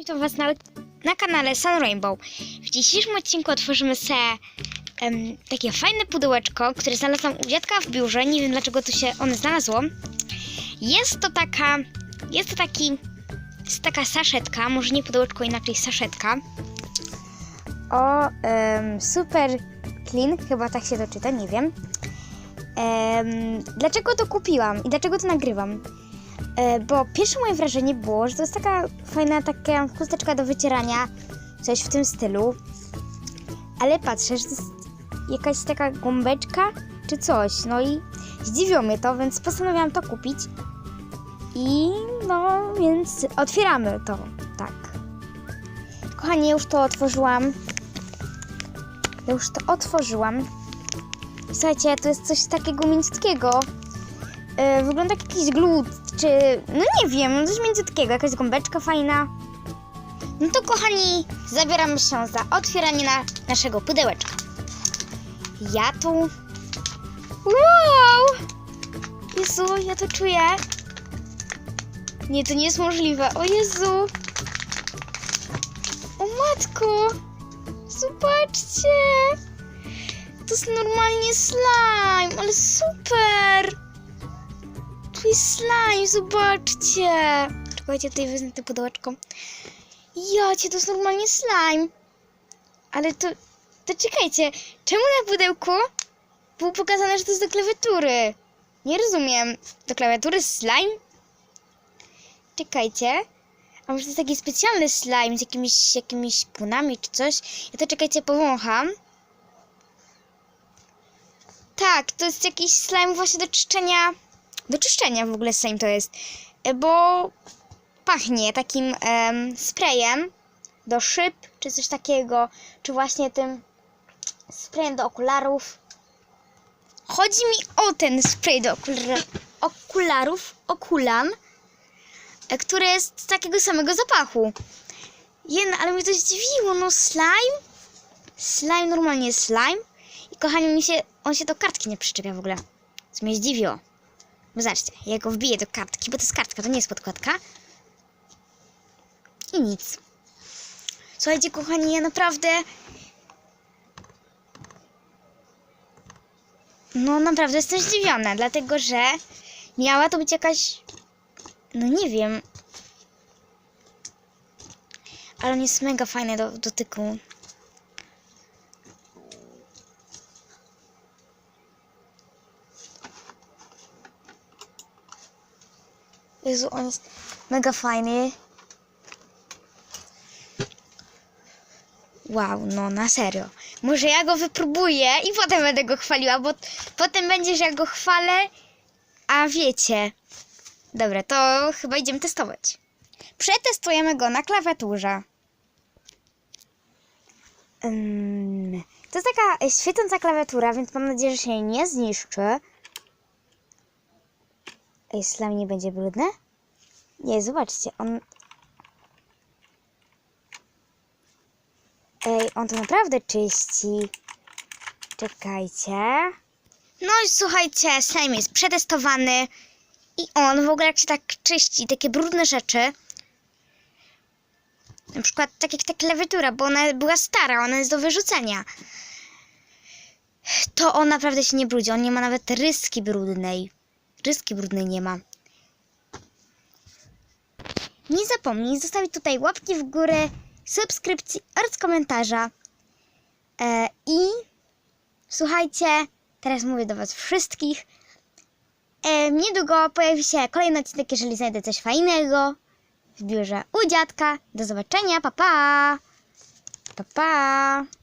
Witam Was na, na kanale Sun Rainbow. W dzisiejszym odcinku otworzymy se em, takie fajne pudełeczko, które znalazłam u dziadka w biurze. Nie wiem dlaczego tu się one znalazło. Jest to taka, jest to taki, jest taka saszetka, może nie pudełeczko, inaczej saszetka. O, em, super clean, chyba tak się to czyta, nie wiem. Em, dlaczego to kupiłam i dlaczego to nagrywam? E, bo pierwsze moje wrażenie było, że to jest taka fajna taka chusteczka do wycierania, coś w tym stylu. Ale patrzę, że to jest jakaś taka gąbeczka czy coś. No i zdziwiło mnie to, więc postanowiłam to kupić. I no, więc otwieramy to, tak. Kochani, już to otworzyłam. Już to otworzyłam. Słuchajcie, to jest coś takiego mięciutkiego. E, wygląda jak jakiś glut, czy... No nie wiem, no coś mięciutkiego, jakaś gąbeczka fajna. No to kochani, zabieramy się za otwieranie na naszego pudełeczka. Ja tu... Wow! Jezu, ja to czuję. Nie, to nie jest możliwe. O Jezu! O matko! Zobaczcie! To jest normalnie slime, ale super! Jest slime, zobaczcie! Czekajcie, tutaj wezmę to pudełeczko. Jacie, to jest normalnie slime. Ale to, to czekajcie, czemu na pudełku było pokazane, że to jest do klawiatury? Nie rozumiem. Do klawiatury slime? Czekajcie. A może to jest taki specjalny slime z jakimiś, jakimiś płynami czy coś? Ja to czekajcie, powącham. Tak, to jest jakiś slime właśnie do czyszczenia. Do czyszczenia w ogóle slime to jest. E, Bo pachnie takim em, sprayem do szyb, czy coś takiego, czy właśnie tym sprayem do okularów. Chodzi mi o ten spray do okular okularów, okulan, e, który jest takiego samego zapachu. Jedna, ale mnie to zdziwiło, no slime? Slime normalnie jest slime. I kochani, mi się, on się do kartki nie przyczepia w ogóle. Co mnie zdziwiło. Bo zobaczcie, ja go wbiję do kartki, bo to jest kartka, to nie jest podkładka. I nic. Słuchajcie, kochani, ja naprawdę... No, naprawdę jestem zdziwiona, dlatego że miała to być jakaś... No nie wiem. Ale on jest mega fajny do dotyku. Jezu, on jest mega fajny. Wow, no na serio. Może ja go wypróbuję i potem będę go chwaliła, bo potem będzie, że ja go chwalę, a wiecie. Dobra, to chyba idziemy testować. Przetestujemy go na klawiaturze. Ym, to jest taka świecąca klawiatura, więc mam nadzieję, że się nie zniszczy. Ej, slime nie będzie brudny? Nie, zobaczcie, on... Ej, on to naprawdę czyści. Czekajcie. No i słuchajcie, slime jest przetestowany. I on w ogóle jak się tak czyści, takie brudne rzeczy. Na przykład tak jak ta klawiatura, bo ona była stara, ona jest do wyrzucenia. To on naprawdę się nie brudzi, on nie ma nawet ryski brudnej. Ryski brudnej nie ma. Nie zapomnij zostawić tutaj łapki w górę, subskrypcji oraz komentarza. E, I słuchajcie, teraz mówię do Was wszystkich. E, niedługo pojawi się kolejny odcinek, jeżeli znajdę coś fajnego w biurze u dziadka. Do zobaczenia, pa pa! Pa pa!